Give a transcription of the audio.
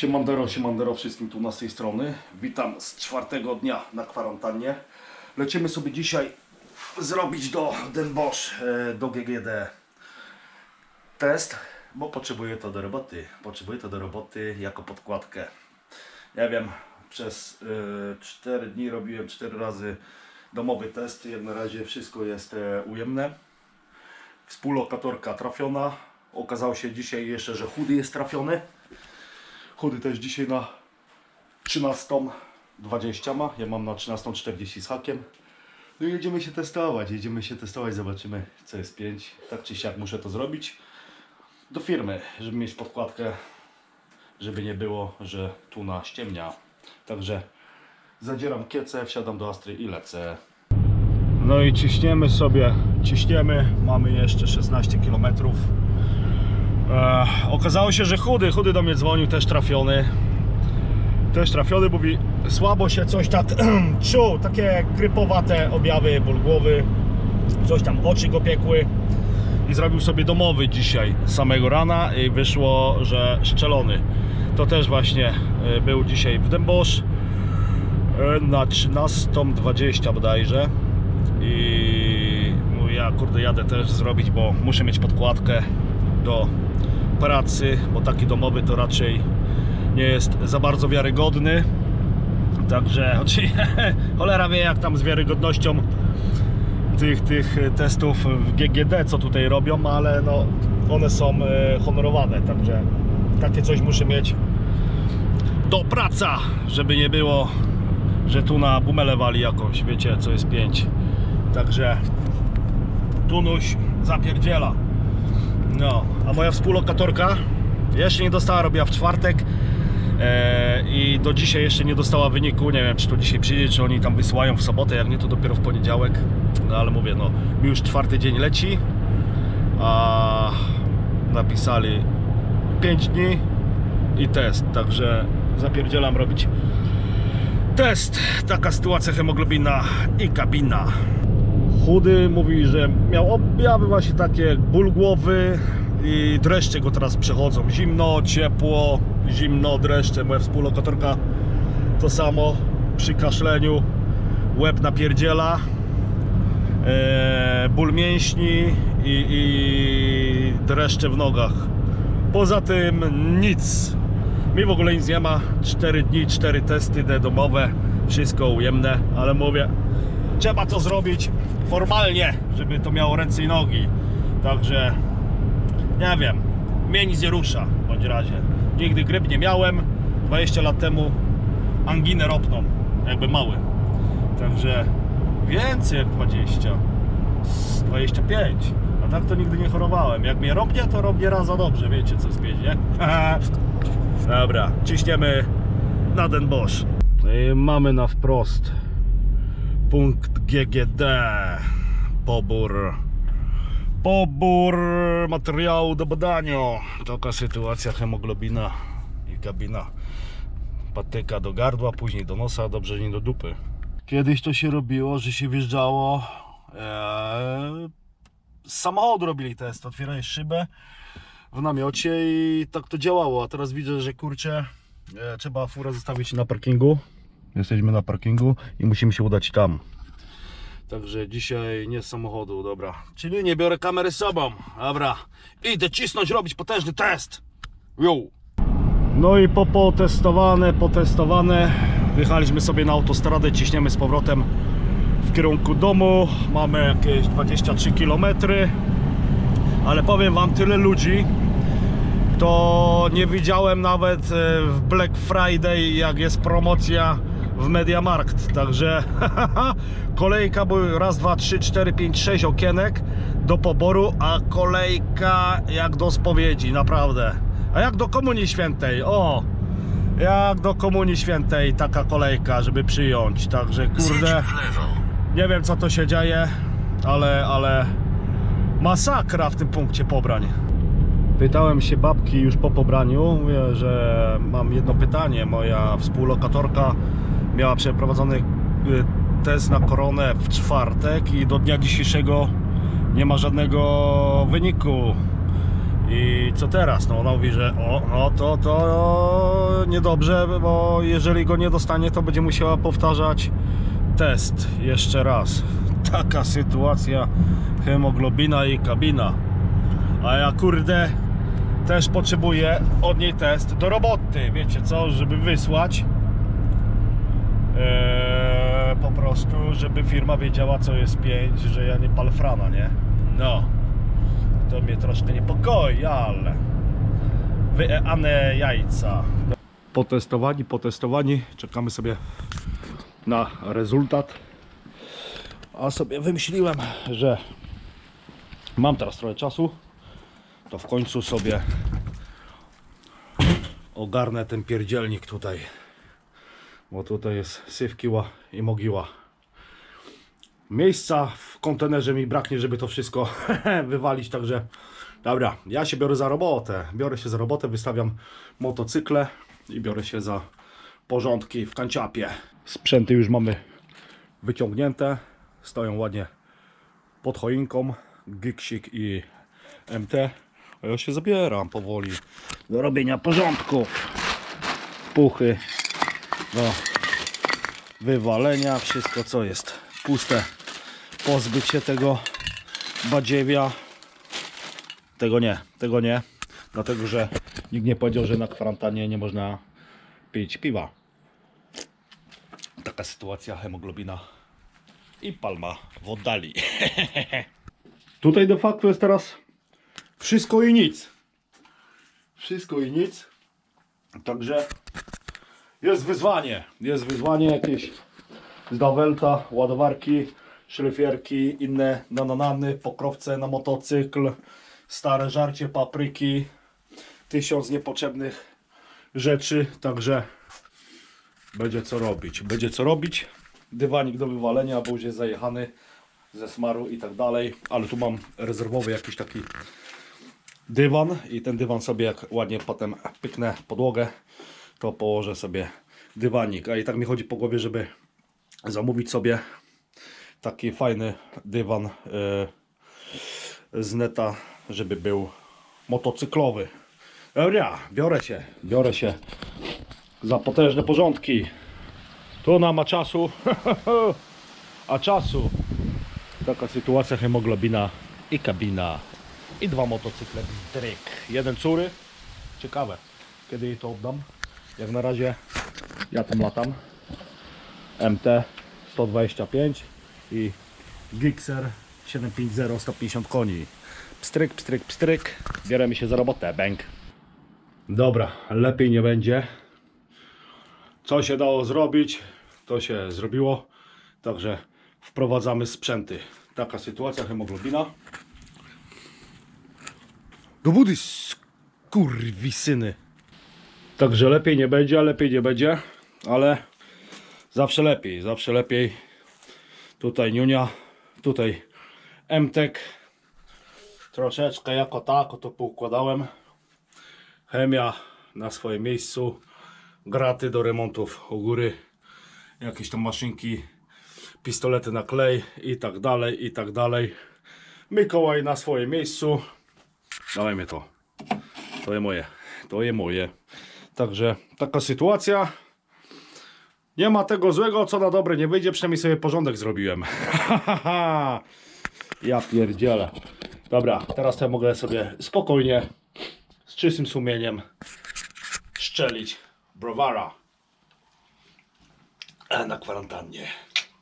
Siemandero, siemandero wszystkim tu na tej strony. Witam z czwartego dnia na kwarantannie. Lecimy sobie dzisiaj zrobić do Den Bosch, e, do GGD test, bo potrzebuję to do roboty. Potrzebuję to do roboty jako podkładkę. Ja wiem, przez e, 4 dni robiłem 4 razy domowy test. Jak na razie wszystko jest e, ujemne. Współlokatorka trafiona. Okazało się dzisiaj jeszcze, że chudy jest trafiony. Chudy też dzisiaj na 13.20 ma. Ja mam na 13.40 z hakiem. No i jedziemy się testować. Jedziemy się testować, zobaczymy co jest 5. Tak czy siak muszę to zrobić. Do firmy, żeby mieć podkładkę, żeby nie było, że tu na ściemnia. Także zadzieram kiecę, wsiadam do Astry i lecę. No i ciśniemy sobie, ciśniemy. Mamy jeszcze 16 km. Okazało się, że chudy, chudy do mnie dzwonił, też trafiony. Też trafiony, mówi słabo się coś tak czuł, takie grypowate objawy, ból głowy, coś tam oczy go piekły. I zrobił sobie domowy dzisiaj samego rana i wyszło, że szczelony. To też właśnie e, był dzisiaj w Dębosz e, na 13.20 bodajże. I ja kurde jadę też zrobić, bo muszę mieć podkładkę do pracy, bo taki domowy to raczej nie jest za bardzo wiarygodny. Także oczywiście cholera wie jak tam z wiarygodnością tych, tych testów w GGD, co tutaj robią, ale no one są e, honorowane, także takie coś muszę mieć do praca, żeby nie było, że tu na bumele wali jakąś, wiecie co jest 5. Także Tunuś zapierdziela. No, a moja współlokatorka jeszcze nie dostała, robiła w czwartek e, i do dzisiaj jeszcze nie dostała wyniku. Nie wiem, czy to dzisiaj przyjdzie, czy oni tam wysyłają w sobotę, jak nie, to dopiero w poniedziałek. No ale mówię, no, mi już czwarty dzień leci, a napisali 5 dni i test, także zapierdzielam robić test. Taka sytuacja hemoglobina i kabina. Chudy mówi, że miał objawy właśnie takie jak ból głowy i dreszcze go teraz przechodzą. Zimno, ciepło, zimno, dreszcze. Moja współlokatorka to samo przy kaszleniu. Łeb napierdziela, e, ból mięśni i, i dreszcze w nogach. Poza tym nic. Mi w ogóle nic nie ma. 4 dni, 4 testy te domowe, wszystko ujemne, ale mówię, trzeba to zrobić formalnie, żeby to miało ręce i nogi. Także nie wiem, mnie nic nie rusza w bądź razie. Nigdy gryp nie miałem. 20 lat temu anginę ropną, jakby mały. Także więcej jak 20. z 25. A tak to nigdy nie chorowałem. Jak mnie robnie, to robię raz za dobrze. Wiecie co jest nie? Dobra, ciśniemy na Den Bosch. I mamy na wprost punkt GGD. Pobór. Pobór materiału do badania. Taka sytuacja hemoglobina i kabina. Patyka do gardła, później do nosa, dobrze nie do dupy. Kiedyś to się robiło, że się wjeżdżało. Z samochodu robili test, otwierałeś szybę w namiocie i tak to działało. A teraz widzę, że kurczę, e, trzeba furę zostawić na parkingu. Jesteśmy na parkingu i musimy się udać tam. Także dzisiaj nie z samochodu, dobra. Czyli nie biorę kamery z sobą. Dobra, idę cisnąć, robić potężny test. Yo. No i po potestowane, potestowane. Wyjechaliśmy sobie na autostradę, ciśniemy z powrotem w kierunku domu. Mamy jakieś 23 km. Ale powiem wam, tyle ludzi to nie widziałem nawet e, w Black Friday, jak jest promocja w Mediamarkt. Także kolejka, bo raz, dwa, trzy, cztery, pięć, sześć okienek do poboru, a kolejka jak do spowiedzi, naprawdę. A jak do Komunii Świętej, o! Jak do Komunii Świętej taka kolejka, żeby przyjąć. Także kurde, nie wiem co to się dzieje, ale, ale masakra w tym punkcie pobrań. Pytałem się babki już po pobraniu, mówię, że mam jedno pytanie. Moja współlokatorka miała przeprowadzony y, test na koronę w czwartek i do dnia dzisiejszego nie ma żadnego wyniku. I co teraz? No ona mówi, że o, no to, to niedobrze, bo jeżeli go nie dostanie, to będzie musiała powtarzać test jeszcze raz. Taka sytuacja, hemoglobina i kabina. A ja kurde też potrzebuję od niej test do roboty, wiecie co, żeby wysłać. Eee, po prostu, żeby firma wiedziała co jest 5, że ja nie palfrana, nie? No. To mnie troszkę niepokoi, ale wyeane jajca. Potestowani, potestowani. Czekamy sobie na rezultat. A sobie wymyśliłem, że mam teraz trochę czasu, to w końcu sobie ogarnę ten pierdzielnik tutaj. Bo tutaj jest sywkiła i mogiła. Miejsca w kontenerze mi braknie, żeby to wszystko wywalić, także dobra, ja się biorę za robotę. Biorę się za robotę, wystawiam motocykle i biorę się za porządki w kanciapie. Sprzęty już mamy wyciągnięte, stoją ładnie pod choinką, Gigsik i MT. A ja się zabieram powoli do robienia porządków. Puchy do wywalenia, wszystko co jest puste. Pozbyć się tego badziewia. Tego nie, tego nie. Dlatego, że nikt nie powiedział, że na kwarantannie nie można pić piwa. Taka sytuacja, hemoglobina i palma w oddali. Tutaj de facto jest teraz wszystko i nic. Wszystko i nic. Także jest wyzwanie. Jest wyzwanie jakieś z Dawelta, ładowarki, szlifierki, inne nananany, pokrowce na motocykl, stare żarcie papryki, tysiąc niepotrzebnych rzeczy, także będzie co robić. Będzie co robić. Dywanik do wywalenia, bo już jest zajechany ze smaru i tak dalej, ale tu mam rezerwowy jakiś taki dywan i ten dywan sobie jak ładnie potem pyknę podłogę, to położę sobie dywanik. A i tak mi chodzi po głowie, żeby zamówić sobie taki fajny dywan e, z neta, żeby był motocyklowy. Dobra, biorę się, biorę się za potężne porządki. Tu ona ma czasu, a czasu taka sytuacja hemoglobina i kabina i dwa motocykle dryk. Jeden cury, ciekawe kiedy jej to oddam. Jak na razie ja tam latam. MT 125 i Gixxer 750 150 koni. Pstryk, pstryk, pstryk. Bierzemy się za robotę, bęk. Dobra, lepiej nie będzie. Co się dało zrobić, to się zrobiło. Także wprowadzamy sprzęty. Taka sytuacja, hemoglobina. Do budy, skurwisyny. Także lepiej nie będzie, lepiej nie będzie, ale zawsze lepiej, zawsze lepiej. Tutaj Niunia, tutaj MTek. Troszeczkę jako tako to poukładałem. Chemia na swoim miejscu. Graty do remontów u góry. Jakieś tam maszynki, pistolety na klej i tak dalej, i tak dalej. Mikołaj na swoim miejscu. Dawajmy to. To jest moje. To jest moje. Także taka sytuacja. Nie ma tego złego, co na dobre nie wyjdzie. Przynajmniej sobie porządek zrobiłem. ja pierdzielę. Dobra, teraz to ja mogę sobie spokojnie, z czystym sumieniem szczelić browara. A na kwarantannie.